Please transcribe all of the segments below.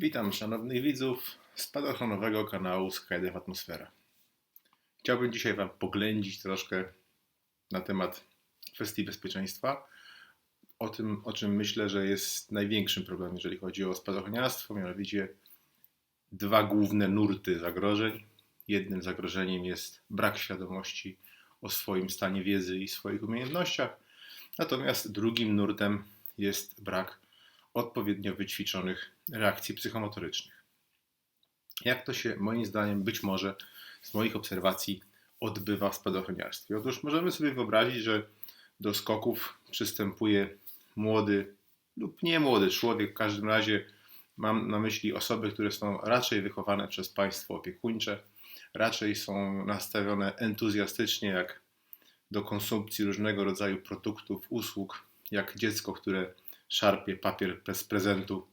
Witam szanownych widzów spadochronowego kanału Skydive Atmosfera. Chciałbym dzisiaj Wam poględzić troszkę na temat kwestii bezpieczeństwa, o tym, o czym myślę, że jest największym problemem, jeżeli chodzi o spadochroniarstwo, mianowicie dwa główne nurty zagrożeń. Jednym zagrożeniem jest brak świadomości o swoim stanie wiedzy i swoich umiejętnościach, natomiast drugim nurtem jest brak odpowiednio wyćwiczonych reakcji psychomotorycznych. Jak to się moim zdaniem być może z moich obserwacji odbywa w spadochroniarstwie? Otóż możemy sobie wyobrazić, że do skoków przystępuje młody lub nie młody człowiek, w każdym razie mam na myśli osoby, które są raczej wychowane przez państwo opiekuńcze, raczej są nastawione entuzjastycznie jak do konsumpcji różnego rodzaju produktów, usług, jak dziecko, które szarpie papier bez prezentu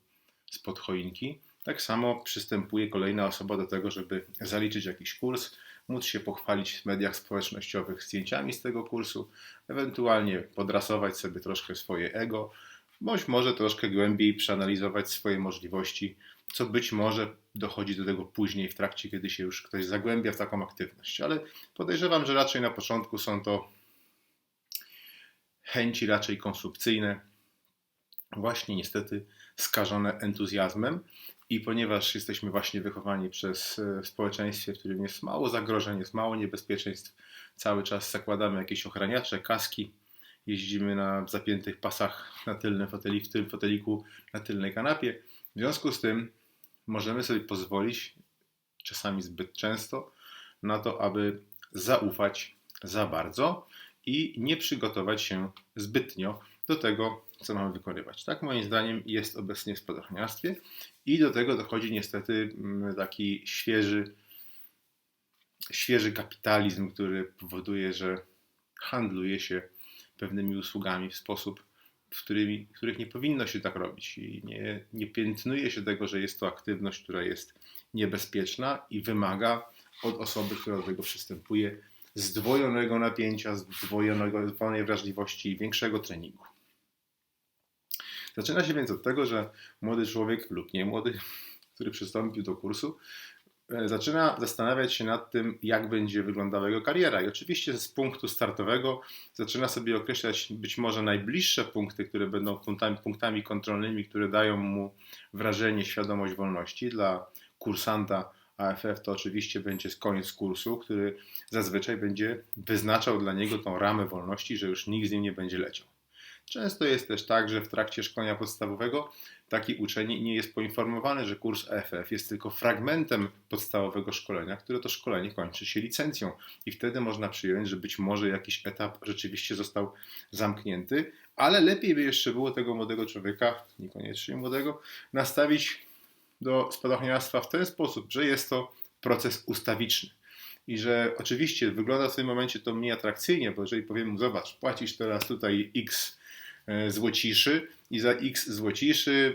spod choinki. Tak samo przystępuje kolejna osoba do tego, żeby zaliczyć jakiś kurs, móc się pochwalić w mediach społecznościowych zdjęciami z tego kursu, ewentualnie podrasować sobie troszkę swoje ego, bądź może troszkę głębiej przeanalizować swoje możliwości, co być może dochodzi do tego później w trakcie, kiedy się już ktoś zagłębia w taką aktywność. Ale podejrzewam, że raczej na początku są to chęci raczej konsumpcyjne, właśnie niestety skażone entuzjazmem. I ponieważ jesteśmy właśnie wychowani przez e, społeczeństwie, w którym jest mało zagrożeń, jest mało niebezpieczeństw, cały czas zakładamy jakieś ochraniacze, kaski, jeździmy na zapiętych pasach na tylnym foteli, w tym foteliku na tylnej kanapie. W związku z tym możemy sobie pozwolić, czasami zbyt często, na to, aby zaufać za bardzo i nie przygotować się zbytnio do tego, co mamy wykonywać. Tak moim zdaniem jest obecnie w spadochroniarstwie i do tego dochodzi niestety mm, taki świeży, świeży kapitalizm, który powoduje, że handluje się pewnymi usługami w sposób, w którymi, których nie powinno się tak robić i nie, nie piętnuje się tego, że jest to aktywność, która jest niebezpieczna i wymaga od osoby, która do tego przystępuje, zdwojonego napięcia, zdwojonej wrażliwości i większego treningu. Zaczyna się więc od tego, że młody człowiek lub nie młody, który przystąpił do kursu, e, zaczyna zastanawiać się nad tym, jak będzie wyglądała jego kariera. I oczywiście z punktu startowego zaczyna sobie określać być może najbliższe punkty, które będą punktami, kontrolnymi, które dają mu wrażenie, świadomość wolności. Dla kursanta AFF to oczywiście będzie koniec kursu, który zazwyczaj będzie wyznaczał dla niego tą ramę wolności, że już nikt z nim nie będzie leciał. Często jest też tak, że w trakcie szkolenia podstawowego taki uczeń nie jest poinformowany, że kurs EFF jest tylko fragmentem podstawowego szkolenia, które to szkolenie kończy się licencją. I wtedy można przyjąć, że być może jakiś etap rzeczywiście został zamknięty, ale lepiej by jeszcze było tego młodego człowieka, niekoniecznie młodego, nastawić do spadochroniarstwa w ten sposób, że jest to proces ustawiczny. I że oczywiście wygląda w tym momencie to mniej atrakcyjnie, bo jeżeli powiem mu, zobacz, płacisz teraz tutaj x złociszy i za x złociszy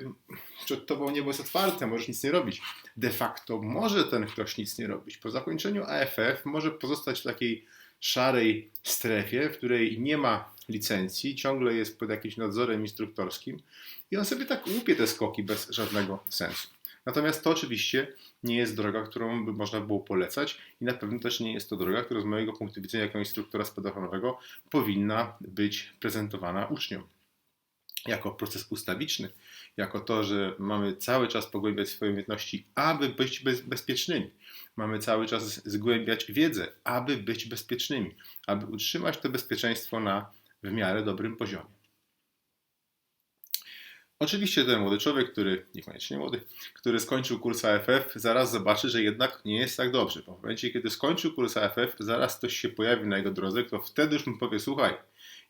przed tobą niebo jest otwarte, możesz nic nie robić. De facto może ten ktoś nic nie robić. Po zakończeniu AFF może pozostać w takiej szarej strefie, w której nie ma licencji, ciągle jest pod jakimś nadzorem instruktorskim i on sobie tak łupie te skoki bez żadnego sensu. Natomiast to oczywiście nie jest droga, którą by można było polecać i na pewno też nie jest to droga, która z mojego punktu widzenia jako instruktora spadochroniowego powinna być prezentowana uczniom jako proces ustawiczny, jako to, że mamy cały czas pogłębiać swoje umiejętności, aby być bez, bezpiecznymi. Mamy cały czas zgłębiać wiedzę, aby być bezpiecznymi, aby utrzymać to bezpieczeństwo na w miarę dobrym poziomie. Oczywiście ten młody człowiek, który, niekoniecznie młody, który skończył kurs AFF, zaraz zobaczy, że jednak nie jest tak dobrze. Bo w momencie, kiedy skończył kurs AFF, zaraz ktoś się pojawi na jego drodze, to wtedy już mu powie, słuchaj,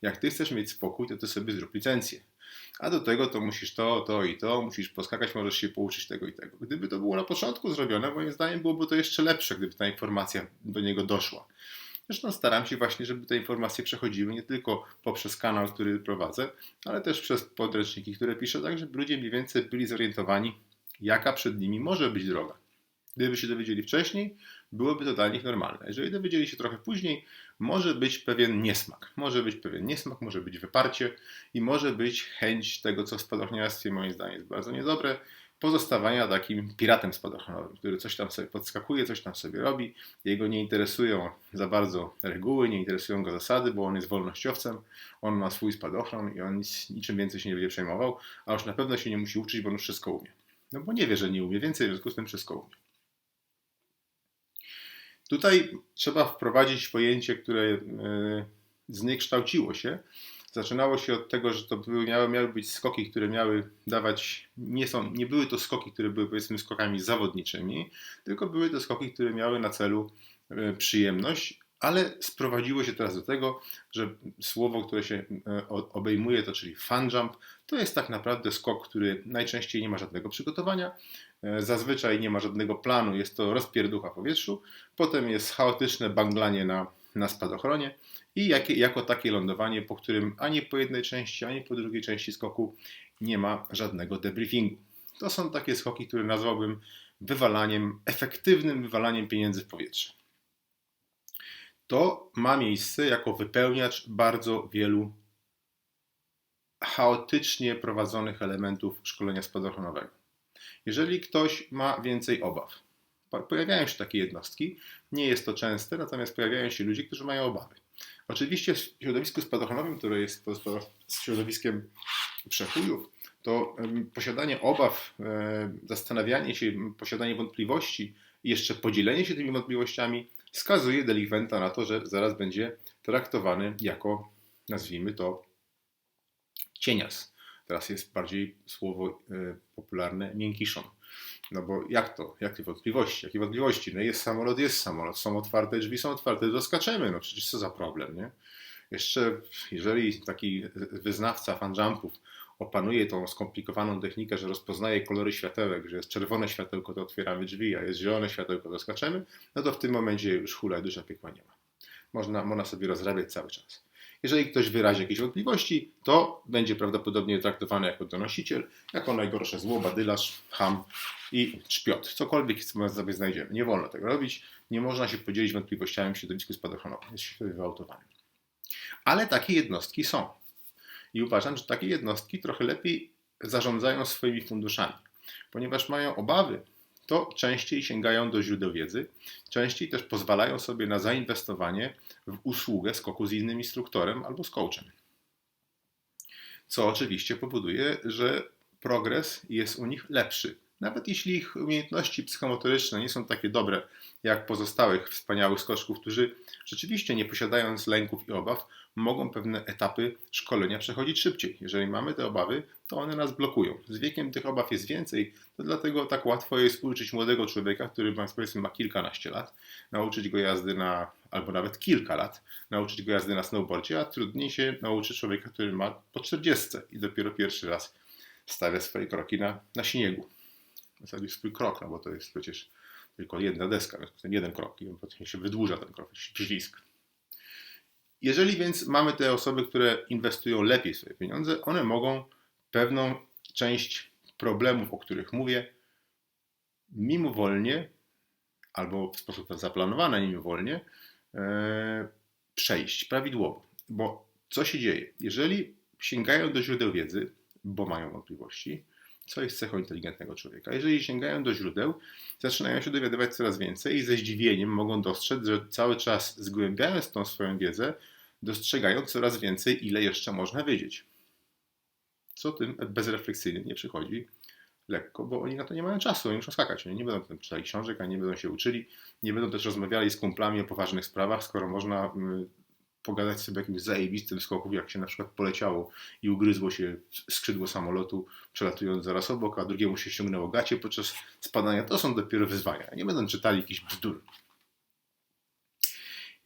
jak ty chcesz mieć spokój, to ty sobie zrób licencję a do tego to musisz to, to i to, musisz poskakać, możesz się pouczyć tego i tego. Gdyby to było na początku zrobione, moim zdaniem byłoby to jeszcze lepsze, gdyby ta informacja do niego doszła. Zresztą staram się właśnie, żeby te informacje przechodziły nie tylko poprzez kanał, który prowadzę, ale też przez podręczniki, które piszę, tak żeby ludzie mniej więcej byli zorientowani, jaka przed nimi może być droga. Gdyby się dowiedzieli wcześniej, byłoby to dla nich normalne. Jeżeli dowiedzieli się trochę później, może być pewien niesmak. Może być pewien niesmak, może być wyparcie i może być chęć tego, co w spadochroniarstwie moim zdaniem jest bardzo niedobre, pozostawania takim piratem spadochronowym, który coś tam sobie podskakuje, coś tam sobie robi. Jego nie interesują za bardzo reguły, nie interesują go zasady, bo on jest wolnościowcem, on ma swój spadochron i on nic, niczym więcej się nie będzie przejmował, a już na pewno się nie musi uczyć, bo on wszystko umie. No bo nie wie, że nie umie więcej, w związku z tym wszystko umie. Tutaj trzeba wprowadzić pojęcie, które e, zniekształciło się. Zaczynało się od tego, że to były, miały, miały być skoki, które miały dawać, nie, są, nie były to skoki, które były powiedzmy skokami zawodniczymi, tylko były to skoki, które miały na celu e, przyjemność, ale sprowadziło się teraz do tego, że słowo, które się e, obejmuje, to czyli fun jump, to jest tak naprawdę skok, który najczęściej nie ma żadnego przygotowania, zazwyczaj nie ma żadnego planu, jest to rozpierducha w powietrzu, potem jest chaotyczne banglanie na, na spadochronie i jakie, jako takie lądowanie, po którym ani po jednej części, ani po drugiej części skoku nie ma żadnego debriefingu. To są takie skoki, które nazwałbym wywalaniem, efektywnym wywalaniem pieniędzy w powietrze to ma miejsce jako wypełniacz bardzo wielu chaotycznie prowadzonych elementów szkolenia spadochronowego. Jeżeli ktoś ma więcej obaw, pojawiają się takie jednostki, nie jest to częste, natomiast pojawiają się ludzie, którzy mają obawy. Oczywiście w środowisku spadochronowym, które jest środowiskiem przechujów, to posiadanie obaw, zastanawianie się, posiadanie wątpliwości i jeszcze podzielenie się tymi wątpliwościami skazuje delikwenta na to, że zaraz będzie traktowany jako, nazwijmy to, cienias. Teraz jest bardziej słowo y, popularne miękiszon. No bo jak to? Jakie wątpliwości? Jakie wątpliwości? No jest samolot, jest samolot, są otwarte drzwi, są otwarte, doskaczemy. No przecież co za problem, nie? Jeszcze jeżeli taki wyznawca fan jumpów opanuje tą skomplikowaną technikę, że rozpoznaje kolory światełek, że jest czerwone światełko, to otwieramy drzwi, a jest zielone światełko, to skaczemy, no to w tym momencie już hula i piekła nie ma. Można, można sobie rozrabiać cały czas. Jeżeli ktoś wyrazi jakieś wątpliwości, to będzie prawdopodobnie traktowany jako donosiciel, jako najgorsze zło, badylarz, ham i czpiot. Cokolwiek sobie znajdziemy. Nie wolno tego robić. Nie można się podzielić wątpliwościami w środowisku się wywałtowany. Ale takie jednostki są. I uważam, że takie jednostki trochę lepiej zarządzają swoimi funduszami, ponieważ mają obawy, to częściej sięgają do źródeł wiedzy, częściej też pozwalają sobie na zainwestowanie w usługę skoku z innym instruktorem albo z coachem. Co oczywiście powoduje, że progres jest u nich lepszy. Nawet jeśli ich umiejętności psychomotoryczne nie są takie dobre jak pozostałych wspaniałych skoczków, którzy rzeczywiście nie posiadając lęków i obaw, mogą pewne etapy szkolenia przechodzić szybciej. Jeżeli mamy te obawy, to one nas blokują. Z wiekiem tych obaw jest więcej, to dlatego tak łatwo jest uczyć młodego człowieka, który powiedzmy ma kilkanaście lat, nauczyć go jazdy na, albo nawet kilka lat, nauczyć go jazdy na snowboardzie, a trudniej się nauczyć człowieka, który ma po 40 i dopiero pierwszy raz stawia swoje kroki na, na śniegu. Zasadzie swój krok, no bo to jest przecież tylko jedna deska, ten jeden krok i potem się wydłuża ten krok, ślisk. Jeżeli więc mamy te osoby, które inwestują lepiej swoje pieniądze, one mogą pewną część problemów, o których mówię, mimowolnie albo w sposób zaplanowany mimowolnie e, przejść prawidłowo. Bo co się dzieje? Jeżeli sięgają do źródeł wiedzy, bo mają wątpliwości, co jest cechą inteligentnego człowieka. Jeżeli sięgają do źródeł, zaczynają się dowiadywać coraz więcej i ze zdziwieniem mogą dostrzec, że cały czas zgłębiając tą swoją wiedzę, dostrzegają coraz więcej, ile jeszcze można wiedzieć. Co tym bezrefleksyjnym nie przychodzi lekko, bo oni na to nie mają czasu, oni muszą skakać. Oni nie będą tam czytali książek, ani nie będą się uczyli, nie będą też rozmawiali z kumplami o poważnych sprawach, skoro można mm, pogadać sobie jakimś zajebistym skoku, jak się na przykład poleciało i ugryzło się skrzydło samolotu, przelatując zaraz obok, a drugiemu się ściągnęło gacie podczas spadania. To są dopiero wyzwania. Nie będą czytali jakichś bzdur.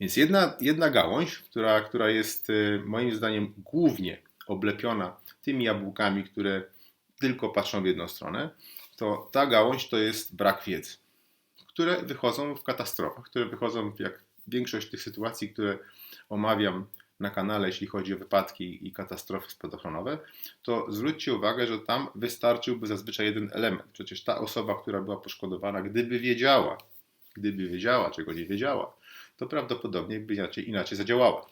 Więc jedna, jedna gałąź, która, która jest y, moim zdaniem głównie oblepiona tymi jabłkami, które tylko patrzą w jedną stronę, to ta gałąź to jest brak wiedzy, które wychodzą w katastrofach, które wychodzą jak większość tych sytuacji, które omawiam na kanale, jeśli chodzi o wypadki i katastrofy spadochronowe, to zwróćcie uwagę, że tam wystarczyłby zazwyczaj jeden element. Przecież ta osoba, która była poszkodowana, gdyby wiedziała, gdyby wiedziała, czego nie wiedziała, to prawdopodobnie by inaczej, inaczej zadziałała.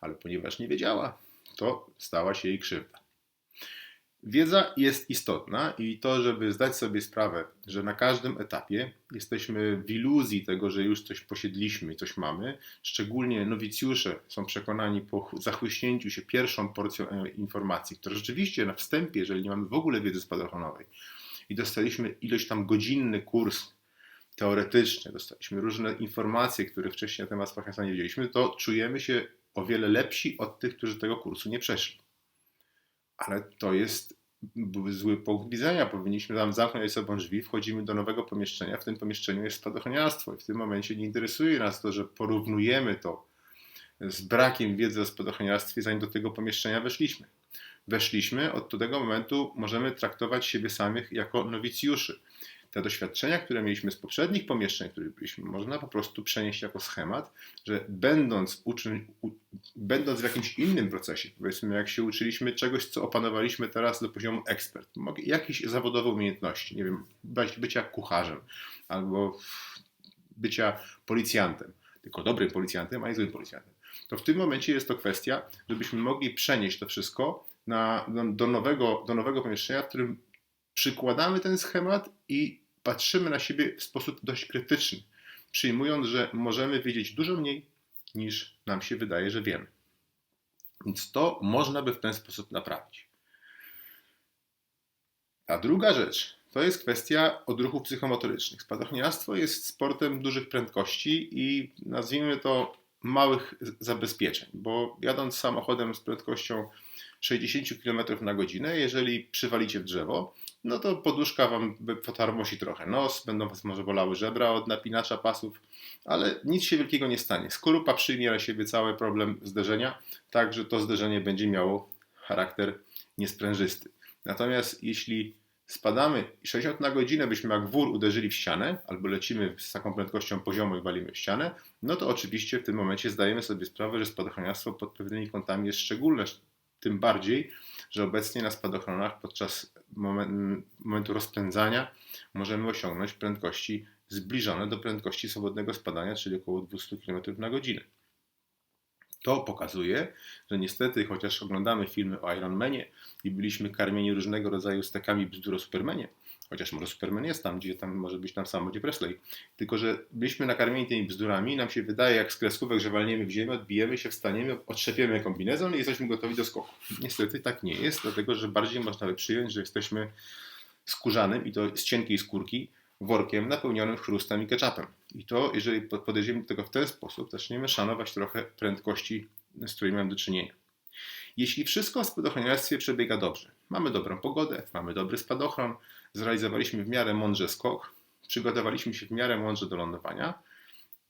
Ale ponieważ nie wiedziała, to stała się jej krzywda. Wiedza jest istotna i to, żeby zdać sobie sprawę, że na każdym etapie jesteśmy w iluzji tego, że już coś posiedliśmy i coś mamy, szczególnie nowicjusze są przekonani po zachłyśnięciu się pierwszą porcją e, informacji, które rzeczywiście na wstępie, jeżeli nie mamy w ogóle wiedzy spadochronowej i dostaliśmy ilość tam godzinny kurs teoretyczny, dostaliśmy różne informacje, które wcześniej na temat spadochronowania nie wiedzieliśmy, to czujemy się o wiele lepsi od tych, którzy tego kursu nie przeszli ale to jest zły punkt widzenia. Powinniśmy tam zamknąć sobą drzwi, wchodzimy do nowego pomieszczenia, w tym pomieszczeniu jest spadochroniarstwo i w tym momencie nie interesuje nas to, że porównujemy to z brakiem wiedzy o spadochroniarstwie, zanim do tego pomieszczenia weszliśmy. Weszliśmy, od tego momentu możemy traktować siebie samych jako nowicjuszy te doświadczenia, które mieliśmy z poprzednich pomieszczeń, które byliśmy, można po prostu przenieść jako schemat, że będąc, uczy, u, będąc w jakimś innym procesie, powiedzmy jak się uczyliśmy czegoś, co opanowaliśmy teraz do poziomu ekspert, jakieś zawodowe umiejętności, nie wiem, bycia kucharzem albo bycia policjantem, tylko dobrym policjantem, a nie złym policjantem, to w tym momencie jest to kwestia, żebyśmy mogli przenieść to wszystko na, do, nowego, do nowego pomieszczenia, w którym przykładamy ten schemat i patrzymy na siebie w sposób dość krytyczny, przyjmując, że możemy wiedzieć dużo mniej niż nam się wydaje, że wiemy. Więc to można by w ten sposób naprawić. A druga rzecz to jest kwestia odruchów psychomotorycznych. Spadochroniarstwo jest sportem dużych prędkości i nazwijmy to małych zabezpieczeń, bo jadąc samochodem z prędkością 60 km na godzinę, jeżeli przywalicie w drzewo, no to poduszka Wam potarmosi trochę nos, będą Was może bolały żebra od napinacza pasów, ale nic się wielkiego nie stanie. Skorupa przyjmie na siebie cały problem zderzenia, tak że to zderzenie będzie miało charakter niesprężysty. Natomiast jeśli spadamy 60 na godzinę, byśmy jak wór uderzyli w ścianę, albo lecimy z taką prędkością poziomą i walimy w ścianę, no to oczywiście w tym momencie zdajemy sobie sprawę, że spadochroniarstwo pod pewnymi kątami jest szczególne, tym bardziej, że obecnie na spadochronach podczas momentu rozpędzania możemy osiągnąć prędkości zbliżone do prędkości swobodnego spadania, czyli około 200 km na godzinę. To pokazuje, że niestety, chociaż oglądamy filmy o Ironmanie i byliśmy karmieni różnego rodzaju stekami bzdur o Supermanie, Chociaż może Superman jest tam, gdzie tam może być tam sam, gdzie Presley. Tylko, że byliśmy nakarmieni tymi bzdurami, nam się wydaje, jak z kreskówek, że walniemy w ziemię, odbijemy się, wstaniemy, otrzepiemy kombinezon i jesteśmy gotowi do skoku. Niestety tak nie jest, dlatego, że bardziej można by przyjąć, że jesteśmy skórzanym i to z cienkiej skórki workiem napełnionym chrustem i ketchupem. I to, jeżeli podejdziemy do tego w ten sposób, zaczniemy szanować trochę prędkości, z którymi mamy do czynienia. Jeśli wszystko w spadochroniarstwie przebiega dobrze, mamy dobrą pogodę, mamy dobry spadochron, zrealizowaliśmy w miarę mądrze skok, przygotowaliśmy się w miarę mądrze do lądowania,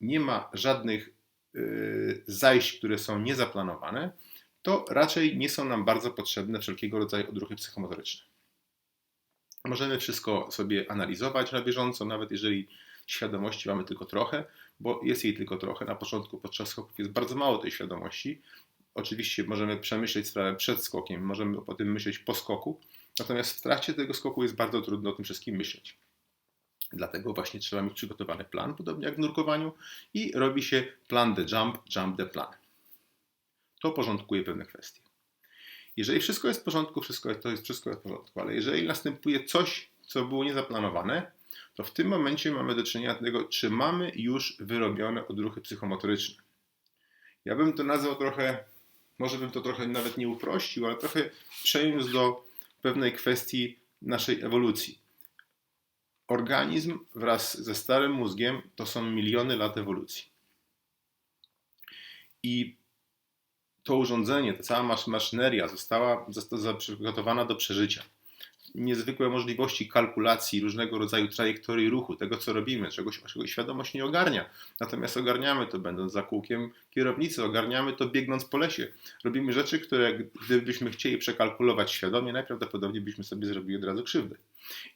nie ma żadnych yy, zajść, które są niezaplanowane, to raczej nie są nam bardzo potrzebne wszelkiego rodzaju odruchy psychomotoryczne. Możemy wszystko sobie analizować na bieżąco, nawet jeżeli świadomości mamy tylko trochę, bo jest jej tylko trochę. Na początku podczas skoków jest bardzo mało tej świadomości. Oczywiście możemy przemyśleć sprawę przed skokiem, możemy o tym myśleć po skoku, Natomiast w trakcie tego skoku jest bardzo trudno o tym wszystkim myśleć. Dlatego właśnie trzeba mieć przygotowany plan, podobnie jak w nurkowaniu, i robi się plan the jump, jump the plan. To porządkuje pewne kwestie. Jeżeli wszystko jest w porządku, wszystko jest, to jest wszystko jest w porządku, ale jeżeli następuje coś, co było niezaplanowane, to w tym momencie mamy do czynienia z tego, czy mamy już wyrobione odruchy psychomotoryczne. Ja bym to nazwał trochę, może bym to trochę nawet nie uprościł, ale trochę przeniósł do pewnej kwestii naszej ewolucji. Organizm wraz ze starym mózgiem to są miliony lat ewolucji. I to urządzenie, ta cała maszyneria została, została przygotowana do przeżycia niezwykłe możliwości kalkulacji różnego rodzaju trajektorii ruchu, tego co robimy, czegoś, czego świadomość nie ogarnia. Natomiast ogarniamy to będąc za kółkiem kierownicy, ogarniamy to biegnąc po lesie. Robimy rzeczy, które gdybyśmy chcieli przekalkulować świadomie, najprawdopodobniej byśmy sobie zrobili od razu krzywdę.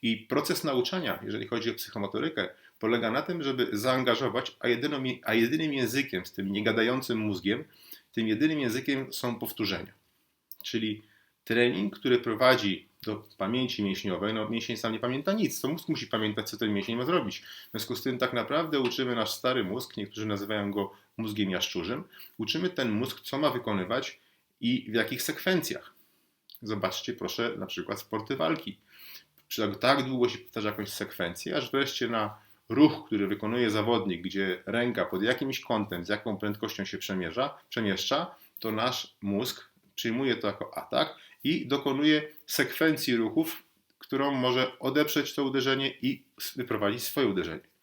I proces nauczania, jeżeli chodzi o psychomotorykę, polega na tym, żeby zaangażować, a, jedyną, a jedynym językiem z tym niegadającym mózgiem, tym jedynym językiem są powtórzenia. Czyli trening, który prowadzi do pamięci mięśniowej, no mięsień sam nie pamięta nic, to mózg musi pamiętać, co ten mięsień ma zrobić. W związku z tym tak naprawdę uczymy nasz stary mózg, niektórzy nazywają go mózgiem jaszczurzym, uczymy ten mózg, co ma wykonywać i w jakich sekwencjach. Zobaczcie proszę na przykład sporty walki. Tak długo się powtarza jakąś sekwencję, aż wreszcie na ruch, który wykonuje zawodnik, gdzie ręka pod jakimś kątem, z jaką prędkością się przemieszcza, to nasz mózg przyjmuje to jako atak i dokonuje sekwencji ruchów, którą może odeprzeć to uderzenie i wyprowadzić swoje uderzenie.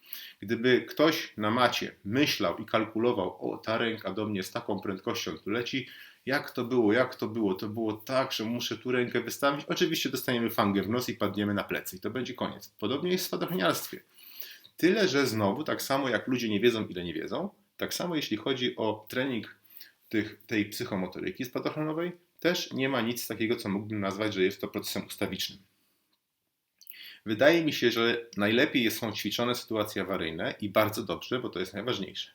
Gdyby ktoś na macie myślał i kalkulował, o ta ręka do mnie z taką prędkością tu leci, jak to było, jak to było, to było tak, że muszę tu rękę wystawić, oczywiście dostaniemy fangę w nos i padniemy na plecy i to będzie koniec. Podobnie jest w spadochroniarstwie. Tyle, że znowu, tak samo jak ludzie nie wiedzą, ile nie wiedzą, tak samo jeśli chodzi o trening tych, tej psychomotoryki spadochronowej, też nie ma nic takiego, co mógłbym nazwać, że jest to procesem ustawicznym. Wydaje mi się, że najlepiej są ćwiczone sytuacje awaryjne i bardzo dobrze, bo to jest najważniejsze.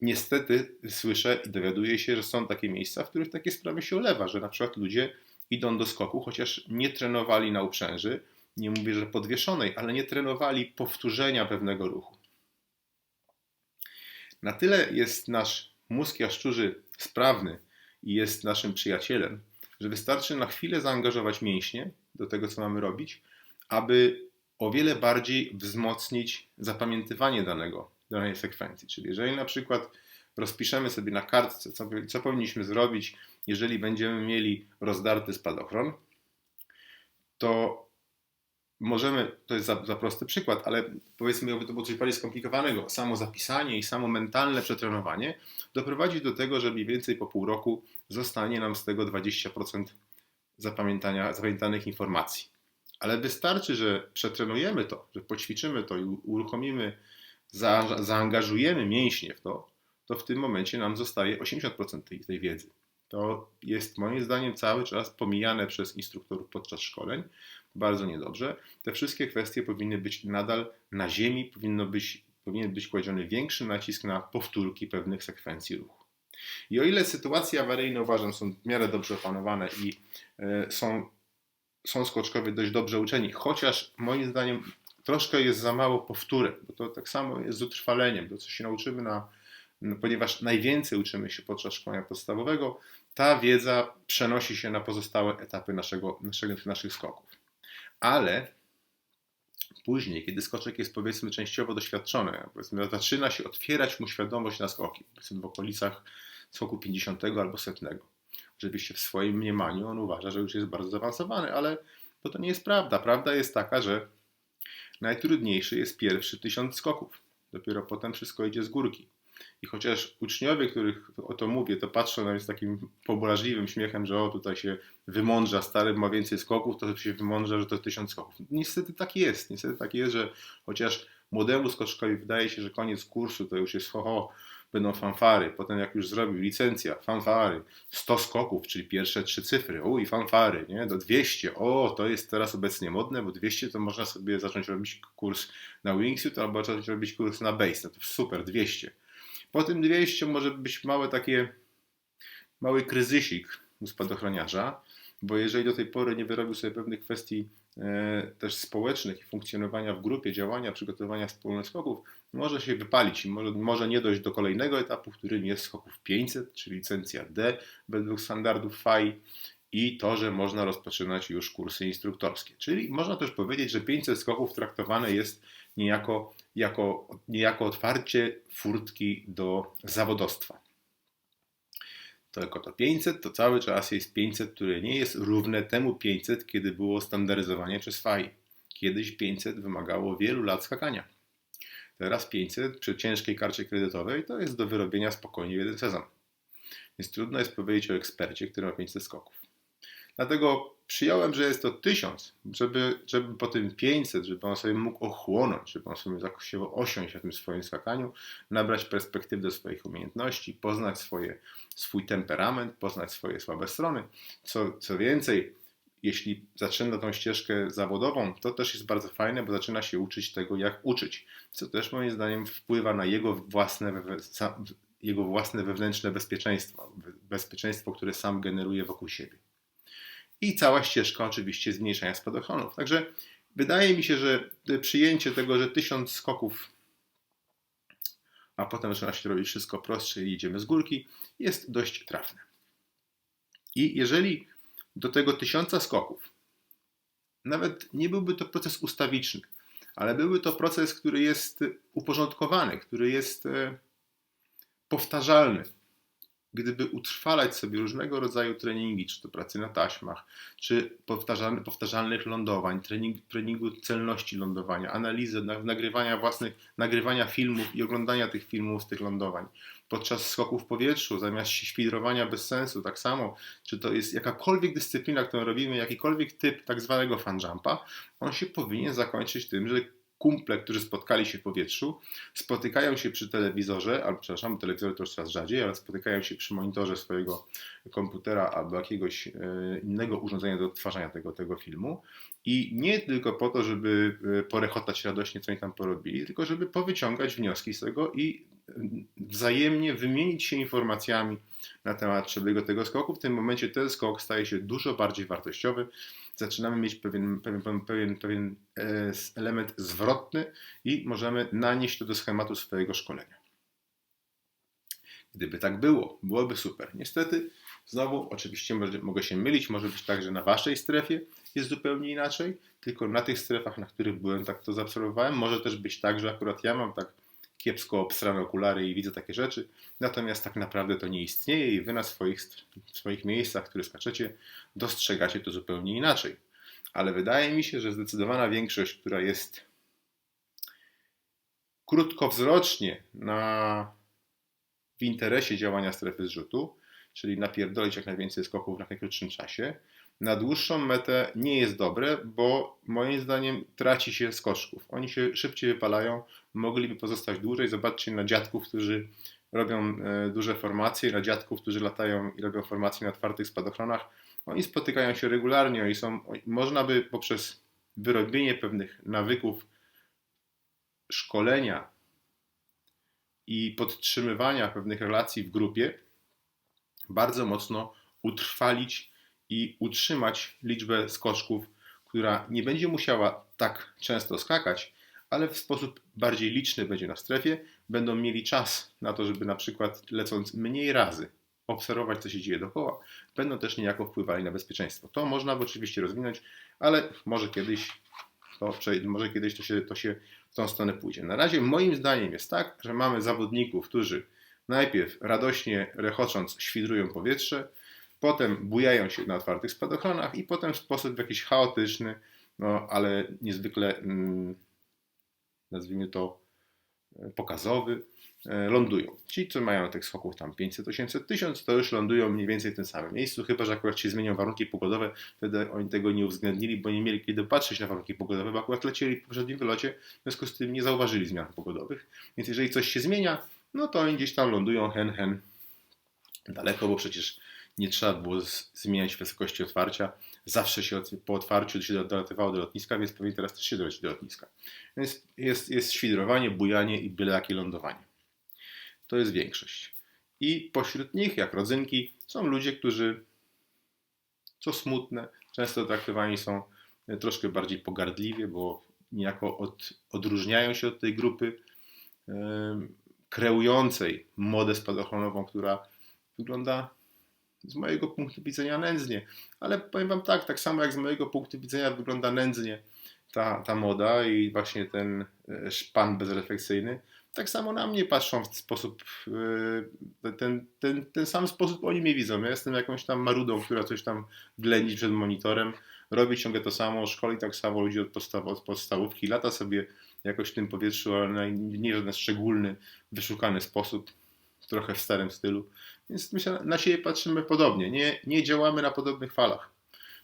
Niestety słyszę i dowiaduję się, że są takie miejsca, w których takie sprawy się olewa, że na przykład ludzie idą do skoku, chociaż nie trenowali na uprzęży, nie mówię, że podwieszonej, ale nie trenowali powtórzenia pewnego ruchu. Na tyle jest nasz mózg jaszczurzy sprawny i jest naszym przyjacielem, że wystarczy na chwilę zaangażować mięśnie do tego, co mamy robić, aby o wiele bardziej wzmocnić zapamiętywanie danego, danej sekwencji. Czyli jeżeli na przykład rozpiszemy sobie na kartce, co, co powinniśmy zrobić, jeżeli będziemy mieli rozdarty spadochron, to możemy, to jest za, za, prosty przykład, ale powiedzmy, jakby to było coś bardziej skomplikowanego, samo zapisanie i samo mentalne przetrenowanie doprowadzi do tego, że mniej więcej po pół roku zostanie nam z tego 20% zapamiętania, zapamiętanych informacji. Ale wystarczy, że przetrenujemy to, że poćwiczymy to i uruchomimy, za, zaangażujemy mięśnie w to, to w tym momencie nam zostaje 80% tej, tej wiedzy. To jest moim zdaniem cały czas pomijane przez instruktorów podczas szkoleń, bardzo niedobrze. Te wszystkie kwestie powinny być nadal na ziemi, powinno być, powinien być kładziony większy nacisk na powtórki pewnych sekwencji ruchu. I o ile sytuacje awaryjne uważam są w miarę dobrze opanowane i y, są, są skoczkowie dość dobrze uczeni, chociaż moim zdaniem troszkę jest za mało powtórek, bo to tak samo jest z utrwaleniem, to co się nauczymy na, no, ponieważ najwięcej uczymy się podczas szkolenia podstawowego, ta wiedza przenosi się na pozostałe etapy naszego, naszego, naszych skoków ale później, kiedy skoczek jest powiedzmy częściowo doświadczony, powiedzmy, zaczyna się otwierać mu świadomość na skoki, powiedzmy w okolicach skoku 50 albo setnego. Oczywiście w swoim mniemaniu on uważa, że już jest bardzo zaawansowany, ale to, to nie jest prawda. Prawda jest taka, że najtrudniejszy jest pierwszy tysiąc skoków. Dopiero potem wszystko idzie z górki. I chociaż uczniowie, których o to mówię, to patrzą na mnie z takim pobłażliwym śmiechem, że o tutaj się wymądrza, stary ma więcej skoków, to się wymądrza, że to tysiąc skoków. Niestety tak jest. Niestety tak jest, że chociaż młodemu skoczkowi wydaje się, że koniec kursu to już jest ho, ho będą fanfary. Potem jak już zrobił licencja, fanfary, 100 skoków, czyli pierwsze trzy cyfry, o i fanfary, nie? do 200, o to jest teraz obecnie modne, bo 200 to można sobie zacząć robić kurs na wingsuit albo zacząć robić kurs na base, no to super, 200. Po tym 200 może być małe takie, mały kryzysik u spadochroniarza, bo jeżeli do tej pory nie wyrobił sobie pewnych kwestii e, też społecznych i funkcjonowania w grupie, działania, przygotowania wspólnych skoków, może się wypalić i może, może nie dojść do kolejnego etapu, którym jest skoków 500, czyli licencja D według standardów FAI i to, że można rozpoczynać już kursy instruktorskie. Czyli można też powiedzieć, że 500 skoków traktowane jest niejako jako, niejako otwarcie furtki do zawodostwa. Tylko to 500 to cały czas jest 500, które nie jest równe temu 500, kiedy było standaryzowanie przez FAI. Kiedyś 500 wymagało wielu lat skakania. Teraz 500 przy ciężkiej karcie kredytowej to jest do wyrobienia spokojnie jeden sezon. Więc trudno jest powiedzieć o ekspercie, który ma 500 skoków. Dlatego przyjąłem, że jest to 1000, żeby, żeby po tym 500, żeby on sobie mógł ochłonąć, żeby on sobie się osiąść w tym swoim skakaniu, nabrać perspektyw do swoich umiejętności, poznać swoje, swój temperament, poznać swoje słabe strony. Co, co więcej, jeśli zaczyna tą ścieżkę zawodową, to też jest bardzo fajne, bo zaczyna się uczyć tego, jak uczyć, co też moim zdaniem wpływa na jego własne, jego własne wewnętrzne bezpieczeństwo, bezpieczeństwo, które sam generuje wokół siebie i cała ścieżka oczywiście zmniejszania spadochronów. Także wydaje mi się, że przyjęcie tego, że tysiąc skoków, a potem zaczyna się robić wszystko prostsze i idziemy z górki, jest dość trafne. I jeżeli do tego tysiąca skoków, nawet nie byłby to proces ustawiczny, ale byłby to proces, który jest uporządkowany, który jest e, powtarzalny. Gdyby utrwalać sobie różnego rodzaju treningi, czy to pracy na taśmach, czy powtarzalnych, lądowań, trening, treningu celności lądowania, analizy, nagrywania własnych, nagrywania filmów i oglądania tych filmów z tych lądowań, podczas skoków w powietrzu, zamiast świdrowania bez sensu, tak samo, czy to jest jakakolwiek dyscyplina, którą robimy, jakikolwiek typ tak zwanego fun on się powinien zakończyć tym, że kumple, którzy spotkali się w powietrzu, spotykają się przy telewizorze, albo przepraszam, telewizor to już coraz rzadziej, ale spotykają się przy monitorze swojego komputera albo jakiegoś e, innego urządzenia do odtwarzania tego, tego filmu. I nie tylko po to, żeby e, porechotać radośnie, co oni tam porobili, tylko żeby powyciągać wnioski z tego i wzajemnie wymienić się informacjami na temat przebiegu tego skoku. W tym momencie ten skok staje się dużo bardziej wartościowy. Zaczynamy mieć pewien, pewien, pewien, pewien e, element zwrotny i możemy nanieść to do schematu swojego szkolenia. Gdyby tak było, byłoby super. Niestety, znowu, oczywiście mogę się mylić, może być tak, że na waszej strefie jest zupełnie inaczej, tylko na tych strefach, na których byłem, tak to zaobserwowałem. Może też być tak, że akurat ja mam tak kiepsko obstrane okulary i widzę takie rzeczy, natomiast tak naprawdę to nie istnieje i wy na swoich, swoich miejscach, które skaczecie, dostrzegacie to zupełnie inaczej. Ale wydaje mi się, że zdecydowana większość, która jest krótkowzrocznie na, w interesie działania strefy zrzutu, czyli napierdolić jak najwięcej skoków w najkrótszym czasie, na dłuższą metę nie jest dobre, bo moim zdaniem traci się skoczków. Oni się szybciej wypalają, mogliby pozostać dłużej. Zobaczcie na dziadków, którzy robią e, duże formacje, na dziadków, którzy latają i robią formacje na twardych spadochronach. Oni spotykają się regularnie i są, można by poprzez wyrobienie pewnych nawyków szkolenia i podtrzymywania pewnych relacji w grupie bardzo mocno utrwalić i utrzymać liczbę skoczków, która nie będzie musiała tak często skakać, ale w sposób bardziej liczny będzie na strefie, będą mieli czas na to, żeby na przykład lecąc mniej razy obserwować, co się dzieje dookoła, będą też niejako wpływali na bezpieczeństwo. To można oczywiście rozwinąć, ale może kiedyś to, może kiedyś to się, to się w tą stronę pójdzie. Na razie moim zdaniem jest tak, że mamy zawodników, którzy najpierw radośnie rechocząc świdrują powietrze, potem bujają się na otwartych spadochronach i potem w sposób jakiś chaotyczny, no ale niezwykle, mm, nazwijmy to, e, pokazowy, e, lądują. Ci, co mają tych skoków tam 500, 800, 1000, to już lądują mniej więcej w tym samym miejscu, chyba że akurat się zmienią warunki pogodowe, wtedy oni tego nie uwzględnili, bo nie mieli kiedy patrzeć na warunki pogodowe, bo akurat lecieli w poprzednim wylocie, w związku z tym nie zauważyli zmian pogodowych. Więc jeżeli coś się zmienia, no to oni gdzieś tam lądują hen, hen daleko, bo przecież nie trzeba było zmieniać wysokości otwarcia. Zawsze się po otwarciu się dolatywało do lotniska, więc pewnie teraz też się doleci do lotniska. Więc jest, jest świdrowanie, bujanie i byle jakie lądowanie. To jest większość. I pośród nich, jak rodzynki, są ludzie, którzy, co smutne, często traktowani są troszkę bardziej pogardliwie, bo niejako od, odróżniają się od tej grupy kreującej modę spadochronową, która wygląda z mojego punktu widzenia nędznie. Ale powiem Wam tak, tak samo jak z mojego punktu widzenia wygląda nędznie ta, ta moda i właśnie ten e, szpan bezrefleksyjny, tak samo na mnie patrzą w sposób, e, ten, ten, ten sam sposób oni mnie widzą. Ja jestem jakąś tam marudą, która coś tam ględzi przed monitorem, robi ciągle to samo, szkoli tak samo ludzi od, podstaw, od podstawówki, lata sobie jakoś w tym powietrzu, ale nie żaden szczególny, wyszukany sposób, trochę w starym stylu. Więc myślę, na siebie patrzymy podobnie. Nie, nie działamy na podobnych falach.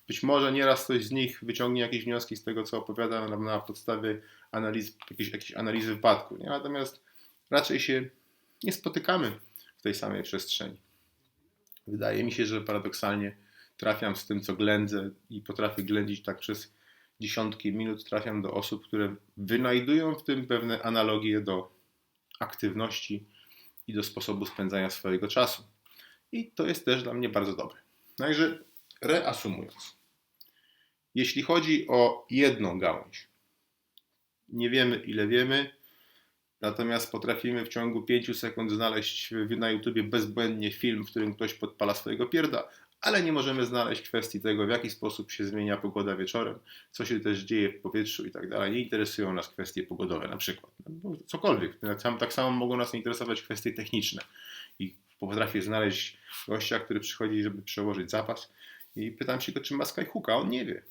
Być może nieraz ktoś z nich wyciągnie jakieś wnioski z tego, co opowiada na, na podstawie analiz, jakiejś, jakiejś analizy wypadku. Nie? Natomiast raczej się nie spotykamy w tej samej przestrzeni. Wydaje mi się, że paradoksalnie trafiam z tym, co ględzę i potrafię ględzić tak przez dziesiątki minut, trafiam do osób, które wynajdują w tym pewne analogie do aktywności i do sposobu spędzania swojego czasu. I to jest też dla mnie bardzo dobre. Także reasumując, jeśli chodzi o jedną gałąź, nie wiemy ile wiemy, natomiast potrafimy w ciągu 5 sekund znaleźć na YouTubie bezbłędnie film, w którym ktoś podpala swojego pierda, ale nie możemy znaleźć kwestii tego, w jaki sposób się zmienia pogoda wieczorem, co się też dzieje w powietrzu i tak dalej. Nie interesują nas kwestie pogodowe na przykład. No, cokolwiek. Tak samo, mogą nas interesować kwestie techniczne. I potrafię znaleźć gościa, który przychodzi, żeby przełożyć zapas i pytam się go, czy ma skyhooka. On nie wie.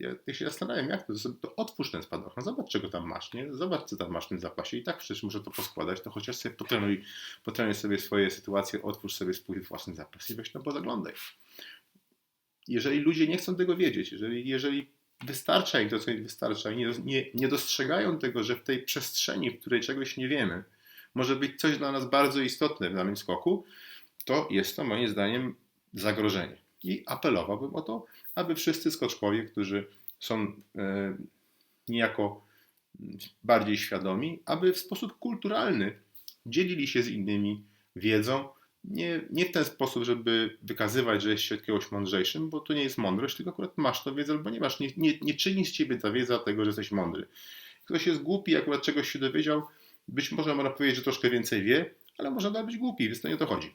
Ja, ja się zastanawiam, jak to, to otwórz ten spadochron, zobacz czego tam masz, nie? Zobacz co tam masz w tym zapasie i tak przecież muszę to poskładać, to chociaż sobie potrenuj, potrenuj sobie swoje sytuacje, otwórz sobie swój własny zapas i weź tam pozaglądaj. Jeżeli ludzie nie chcą tego wiedzieć, jeżeli, jeżeli wystarcza im to, co im wystarcza i nie, nie, nie dostrzegają tego, że w tej przestrzeni, w której czegoś nie wiemy, może być coś dla nas bardzo istotne w danym skoku, to jest to moim zdaniem zagrożenie. I apelowałbym o to, aby wszyscy skoczkowie, którzy są e, niejako bardziej świadomi, aby w sposób kulturalny dzielili się z innymi wiedzą. Nie, nie w ten sposób, żeby wykazywać, że jesteś jakiegoś mądrzejszym, bo to nie jest mądrość, tylko akurat masz to wiedzę albo nie masz. Nie, nie, nie czyni z ciebie ta wiedza tego, że jesteś mądry. Ktoś jest głupi, akurat czegoś się dowiedział, być może można powiedzieć, że troszkę więcej wie, ale można być głupi, więc to nie o to chodzi.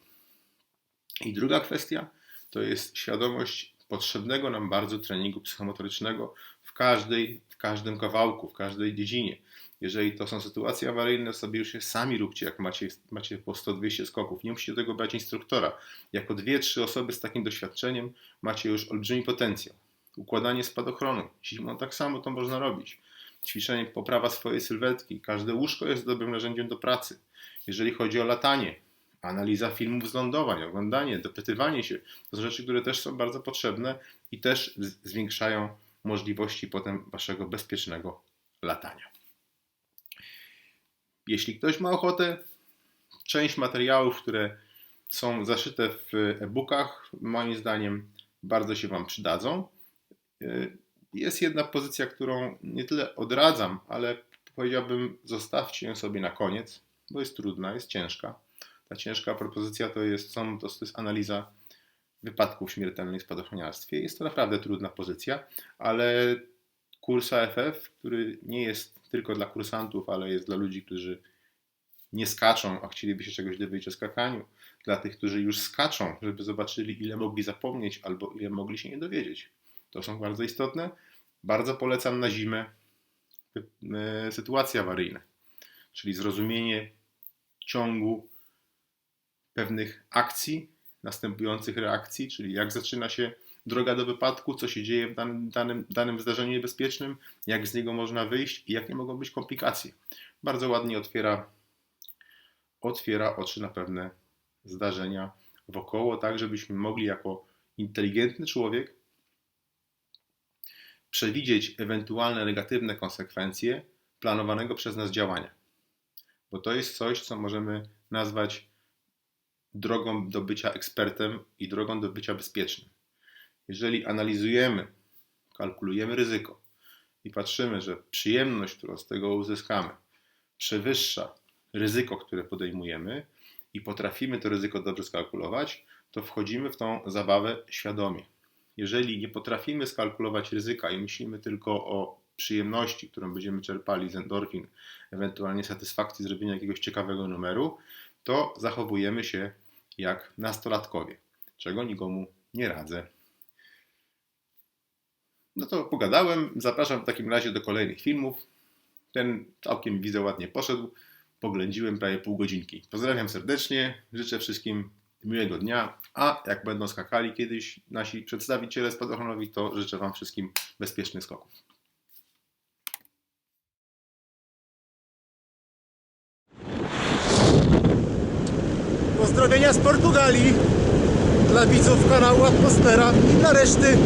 I druga kwestia to jest świadomość potrzebnego nam bardzo treningu psychomotorycznego w, każdej, w każdym kawałku, w każdej dziedzinie. Jeżeli to są sytuacje awaryjne, sobie już je sami róbcie, jak macie, macie po 100-200 skoków. Nie musicie tego brać instruktora. Jako dwie, trzy osoby z takim doświadczeniem macie już olbrzymi potencjał. Układanie spadochronu. Zimą tak samo to można robić. Ćwiczenie poprawa swojej sylwetki. Każde łóżko jest dobrym narzędziem do pracy. Jeżeli chodzi o latanie, analiza filmów z lądowań, oglądanie, dopytywanie się. To są rzeczy, które też są bardzo potrzebne i też zwiększają możliwości potem waszego bezpiecznego latania. Jeśli ktoś ma ochotę, część materiałów, które są zaszyte w e-bookach, moim zdaniem bardzo się Wam przydadzą. Jest jedna pozycja, którą nie tyle odradzam, ale powiedziałbym, zostawcie ją sobie na koniec, bo jest trudna, jest ciężka. Ta ciężka propozycja to jest, są, to jest analiza wypadków śmiertelnych w spadochroniarstwie. Jest to naprawdę trudna pozycja, ale kurs AFF, który nie jest tylko dla kursantów, ale jest dla ludzi, którzy nie skaczą, a chcieliby się czegoś dowiedzieć o skakaniu, dla tych, którzy już skaczą, żeby zobaczyli, ile mogli zapomnieć albo ile mogli się nie dowiedzieć. To są bardzo istotne. Bardzo polecam na zimę e, sytuacje awaryjne, czyli zrozumienie ciągu pewnych akcji, następujących reakcji, czyli jak zaczyna się droga do wypadku, co się dzieje w danym, danym, danym zdarzeniu niebezpiecznym, jak z niego można wyjść i jakie mogą być komplikacje. Bardzo ładnie otwiera, otwiera oczy na pewne zdarzenia wokoło, tak żebyśmy mogli jako inteligentny człowiek przewidzieć ewentualne negatywne konsekwencje planowanego przez nas działania. Bo to jest coś, co możemy nazwać drogą do bycia ekspertem i drogą do bycia bezpiecznym. Jeżeli analizujemy, kalkulujemy ryzyko i patrzymy, że przyjemność, którą z tego uzyskamy, przewyższa ryzyko, które podejmujemy i potrafimy to ryzyko dobrze skalkulować, to wchodzimy w tą zabawę świadomie. Jeżeli nie potrafimy skalkulować ryzyka i myślimy tylko o przyjemności, którą będziemy czerpali z endorfin, ewentualnie satysfakcji zrobienia jakiegoś ciekawego numeru, to zachowujemy się jak nastolatkowie, czego nikomu nie radzę. No to pogadałem, zapraszam w takim razie do kolejnych filmów. Ten całkiem widzę ładnie poszedł, poględziłem prawie pół godzinki. Pozdrawiam serdecznie, życzę wszystkim miłego dnia, a jak będą skakali kiedyś nasi przedstawiciele spadochronowi, to życzę Wam wszystkim bezpiecznych skoków. Portugalii dla widzów kanału Atmosfera i dla reszty